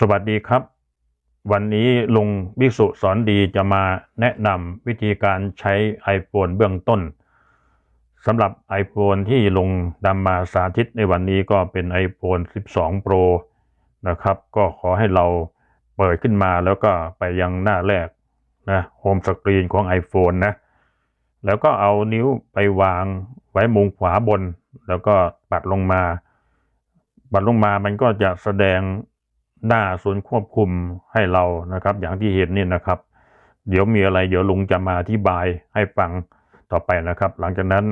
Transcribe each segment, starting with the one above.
สวัสดีครับ วันนี้ลุงวิสุสอนดีจะมาแนะนำวิธีการใช้ iPhone เบื้องต้นสำหรับ iPhone ที่ลุงนำมาสาธิตในวันนี้ก็เป็น iPhone 12 Pro นะครับ ก็ขอให้เราเปิดขึ้นมาแล้วก็ไปยังหน้าแรกนะโฮมสกรีนของ iPhone นะ แล้วก็เอานิ้วไปวางไว้มุมขวาบน แล้วก็ปัดลงมา ปัดลงมามันก็จะแสดง หน้าส่วนควบคุมให้เรานะครับ อย่างที่เห็นนี่นะครับ เดี๋ยวมีอะไร เดี๋ยวลุงจะมาอธิบายให้ฟังต่อไปนะครับ หลังจากนั้น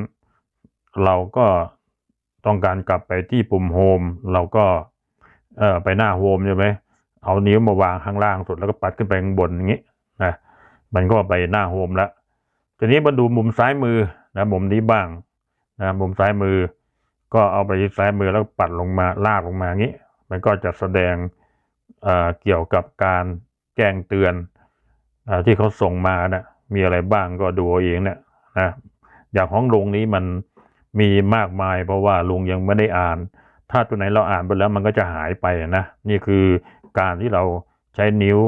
เราก็ต้องการกลับไปที่ปุ่มโฮมเราก็เอ่อไปหน้าโฮมใช่ไหมเอานิ้วมาวางข้างล่างสุดแล้วก็ปัดขึ้นไปข้างบนอย่างนี้นะมันก็ไปหน้าโฮมแล้วทีนี้มาดูมุมซ้ายมือนะมุมนี้บ้างนะมุมซ้ายมือ ก็เอาไปซ้ายมือแล้วปัดลงมาลากลงมาอย่างนี้ มันก็จะแสดง เอ่อเกี่ยวกับการแจ้งเตือนอที่เขาส่งมานะมีอะไรบ้างก็ดูเอาเองเนะนะอย่างของลุงนี้มันมีมากมาย เพราะว่าลุงยังไม่ได้อ่าน ถ้าตัวไหนเราอ่านไปแล้วมันก็จะหายไปนะนี่คือการที่เราใช้นิ้ว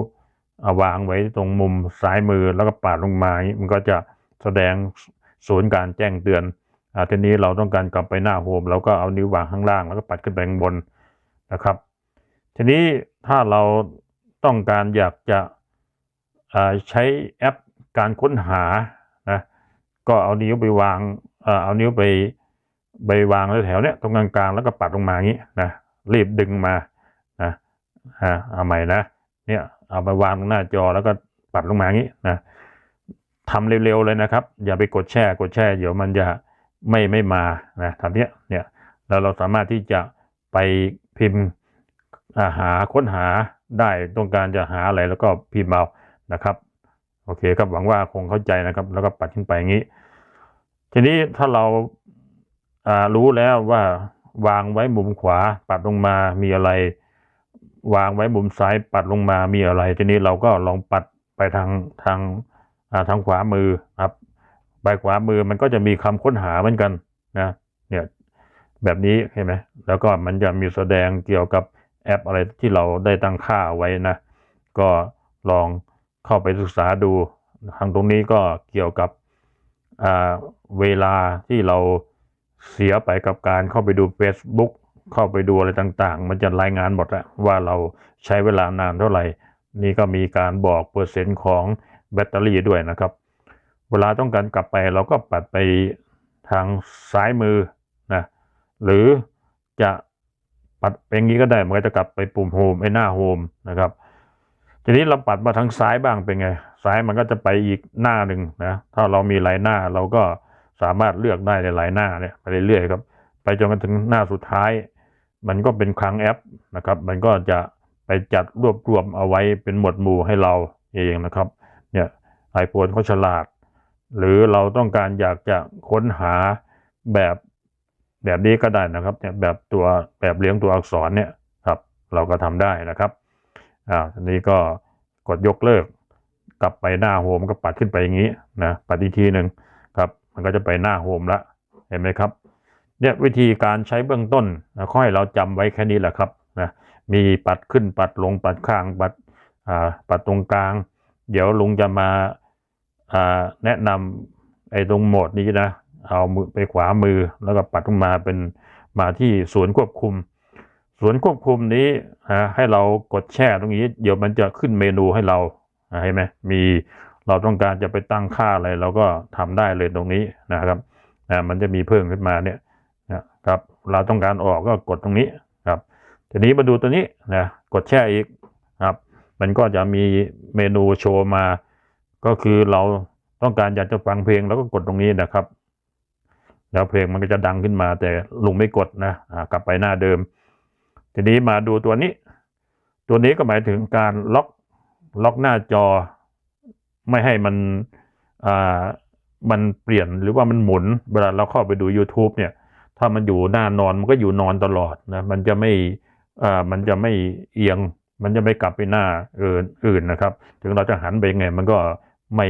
าวางไว้ตรงมุมซ้ายมือแล้วก็ปาดลงมาอย่างนี้มันก็จะแสดงศูนย์การแจ้งเตือนอทีนี้เราต้องการกลับไปหน้าโฮมเราก็เอานิ้ววางข้างล่างแล้วก็ปัดขึ้นไปข้างบนนะครับ ทีนี้ ถ้าเราต้องการอยากจะใช้แอปการค้นหานะก็เอานิ้วไปวางเอานิ้วไปไปวางแถวๆเนี้ยตรงกลางๆแล้วก็ปัดลงมาอย่างนี้นะรีบดึงมานะเอาใหม่นะเนี่ยเอาไปวางตรงหน้าจอแล้วก็ปัดลงมาอย่างนี้นะทำเร็วๆเลยนะครับ อย่าไปกดแช่กดแช่เดี๋ยวมันจะไม่ไม่มานะทำเนี้ยเนี่ยแล้วเราสามารถที่จะไปพิมพ์ หาค้นหาได้ต้องการจะหาอะไรแล้วก็พิมพ์เอานะครับโอเคครับหวังว่าคงเข้าใจนะครับ แล้วก็ปัดขึ้นไปอย่างนี้ ทีนี้ถ้าเราอ่ารู้แล้วว่าวางไว้มุมขวา ปัดลงมามีอะไร วางไว้มุมซ้าย ปัดลงมามีอะไร ทีนี้เราก็ลองปัดไปทางทางทางขวามือครับไปขวามือมันก็จะมีคำค้นหาเหมือนกันนะเนี่ยแบบนี้เห็นไหมแล้วก็มันจะมีแสดงเกี่ยวกับ แอปอะไรที่เราได้ตั้งค่าไว้นะ ก็ลองเข้าไปศึกษาดูทางตรงนี้ก็เกี่ยวกับเวลาที่เราเสียไปกับการเข้าไปดู Facebook เข้าไปดูอะไรต่างๆ มันจะรายงานหมดแล้วว่าเราใช้เวลานานเท่าไหร่ นี่ก็มีการบอกเปอร์เซ็นต์ของแบตเตอรี่ด้วยนะครับ เวลาต้องการกลับไปเราก็ปัดไปทางซ้ายมือนะหรือจะ ปัดเป็นอย่างนี้ก็ได้มันก็จะกลับไปปุ่มโฮมไอ้หน้าโฮมนะครับ ทีนี้เราปัดมาทางซ้ายบ้างเป็นไง ซ้ายมันก็จะไปอีกหน้าหนึ่งนะ ถ้าเรามีหลายหน้าเราก็สามารถเลือกได้ในหลายหน้าเนี่ยไปเรื่อยๆครับ ไปจนกระทั่งหน้าสุดท้าย มันก็เป็นคลังแอปนะครับ มันก็จะไปจัดรวบรวมเอาไว้เป็นหมวดหมู่ให้เราเองนะครับ เนี่ยไอโฟนเขาฉลาด หรือเราต้องการอยากจะค้นหาแบบ แบบนี้ก็ได้นะครับเนี่ยแบบตัวแบบเลี้ยงตัวอักษรเนี่ยครับเราก็ทำได้นะครับอ่าทีนี้ก็กดยกเลิก กลับไปหน้าโฮมก็ปัดขึ้นไปอย่างนี้นะปัดอีกทีหนึ่งครับมันก็จะไปหน้าโฮมละเห็นไหมครับเนี่ยวิธีการใช้เบื้องต้นนะค่อยเราจำไว้แค่นี้แหละครับนะมีปัดขึ้นปัดลงปัดข้างปัดอ่าปัดตรงกลาง เดี๋ยวลุงจะมาอ่าแนะนำไอ้ตรงโหมดนี้นะ เอามือไปขวามือแล้วก็ปัดลงมาเป็นมาที่ศูนย์ควบคุม ศูนย์ควบคุมนี้ให้เรากดแช่ตรงนี้ เดี๋ยวมันจะขึ้นเมนูให้เราเห็นไหมมีเราต้องการจะไปตั้งค่าอะไรเราก็ทำได้เลยตรงนี้นะครับมันจะมีเพิ่มขึ้นมาเนี่ยนะครับเราต้องการออกก็กดตรงนี้ครับทีนี้มาดูตัวนี้นะกดแช่อีกครับมันก็จะมีเมนูโชว์มา ก็คือเราต้องการอยากจะฟังเพลงแล้วก็กดตรงนี้นะครับ แล้วเพลงมันก็จะดังขึ้นมา แต่ลุงไม่กดนะกลับไปหน้าเดิม ทีนี้มาดูตัวนี้ ตัวนี้ก็หมายถึงการล็อกล็อกหน้าจอ ไม่ให้มันมันเปลี่ยนหรือว่ามันหมุน เวลาเราเข้าไปดู YouTube เนี่ย ถ้ามันอยู่หน้านอนมันก็อยู่นอนตลอดนะมันจะไม่มันจะไม่เอียง มันจะไม่กลับไปหน้าอื่นอื่นนะครับ ถึงเราจะหันไปยังไง มันก็ไม่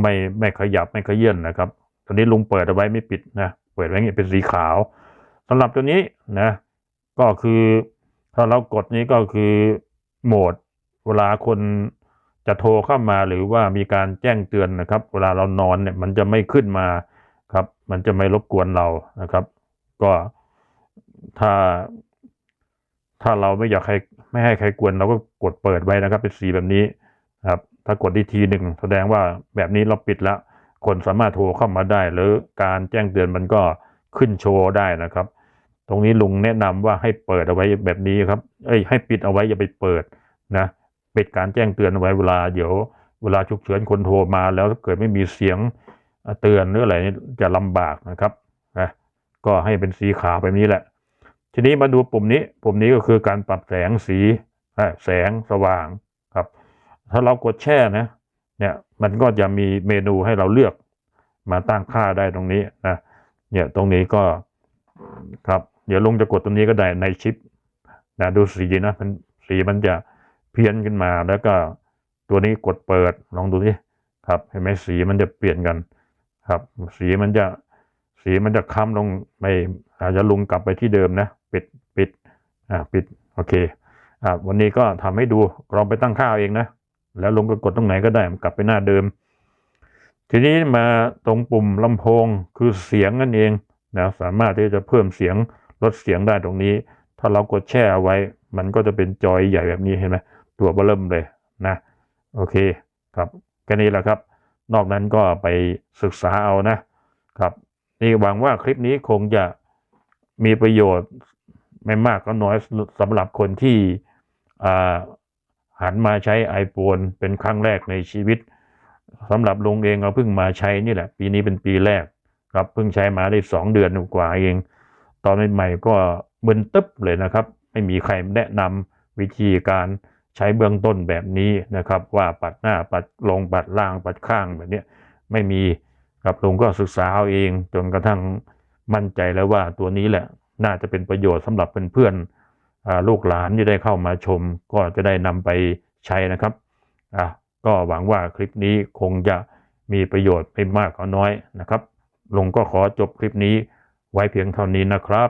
ไม่ไม่ขยับไม่ขยื่นนะครับ ตอนนี้ลุงเปิดเอาไว้ไม่ปิดนะ เปิดไว้อย่างนี้เป็นสีขาวสำหรับตัวนี้นะ ก็คือถ้าเรากดนี้ก็คือโหมด เวลาคนจะโทรเข้ามาหรือว่ามีการแจ้งเตือนนะครับ เวลาเรานอนเนี่ยมันจะไม่ขึ้นมาครับ มันจะไม่รบกวนเรานะครับ ก็ถ้า ถ้าเราไม่อยากให้ไม่ให้ใครกวนเราก็กดเปิดไว้นะครับ เป็นสีแบบนี้ครับ ถ้ากดที่ทีหนึ่งแสดงว่าแบบนี้เราปิดแล้ว คนสามารถโทรเข้ามาได้ หรือการแจ้งเตือนมันก็ขึ้นโชว์ได้นะครับ ตรงนี้ลุงแนะนำว่าให้เปิดเอาไว้แบบนี้ครับเอ้ยให้ปิดเอาไว้อย่าไปเปิดนะปิดการแจ้งเตือนเอาไว้เวลาเดี๋ยวเวลาฉุกเฉินคนโทรมาแล้วถ้าเกิดไม่มีเสียงเตือนหรืออะไรนี่จะลำบากนะครับนะก็ให้เป็นสีขาวแบบนี้แหละ ทีนี้มาดูปุ่มนี้ ปุ่มนี้ก็คือการปรับแสงสีแสงสว่างครับ ถ้าเรากดแช่นะ เนี่ยมันก็จะมีเมนูให้เราเลือกมาตั้งค่าได้ตรงนี้นะเนี่ยตรงนี้ก็ครับเดี๋ยวลุงจะกดตรงนี้ก็ได้ในชิปนะดูสีนะมันสีมันจะเพี้ยนขึ้นมาแล้วก็ตัวนี้กดเปิดลองดูสิครับเห็นไหมสีมันจะเปลี่ยนกันครับ สีมันจะสีมันจะค้ำลงไม่อาจจะลุงกลับไปที่เดิมนะ ปิดปิดอ่าปิดโอเคอ่าวันนี้ก็ทำให้ดูลองไปตั้งค่าเองนะ แล้วลุงก็กดตรงไหนก็ได้มันกลับไปหน้าเดิม ทีนี้มาตรงปุ่มลำโพงคือเสียงนั่นเองนะสามารถที่จะเพิ่มเสียงลดเสียงได้ตรงนี้ ถ้าเรากดแช่เอาไว้ มันก็จะเป็นจอยใหญ่แบบนี้เห็นไหมตัวเบอร์เริ่มเลยนะโอเคครับแค่นี้แหละครับ นอกนั้นก็ไปศึกษาเอานะครับนี่หวังว่าคลิปนี้คงจะมีประโยชน์ไม่มากก็น้อยสำหรับคนที่อ่า หันมาใช้ iPhone เป็นครั้งแรกในชีวิตสำหรับลุงเองเราเพิ่งมาใช้นี่แหละ ปีนี้เป็นปีแรกครับเพิ่งใช้มาได้สองเดือนกว่าเอง ตอนใหม่ๆก็มึนตึ๊บเลยนะครับ ไม่มีใครแนะนำวิธีการใช้เบื้องต้นแบบนี้นะครับ ว่าปัดหน้าปัดลงปัดล่างปัดข้างแบบนี้ไม่มีครับลุงก็ศึกษาเอาเองจนกระทั่งมั่นใจแล้วว่าตัวนี้แหละ น่าจะเป็นประโยชน์สำหรับเพื่อนๆ ลูกหลานที่ได้เข้ามาชม ก็จะได้นำไปใช้นะครับอะก็หวังว่าคลิปนี้คงจะมีประโยชน์ไม่มากก็น้อยนะครับ ลงก็ขอจบคลิปนี้ไว้เพียงเท่านี้นะครับ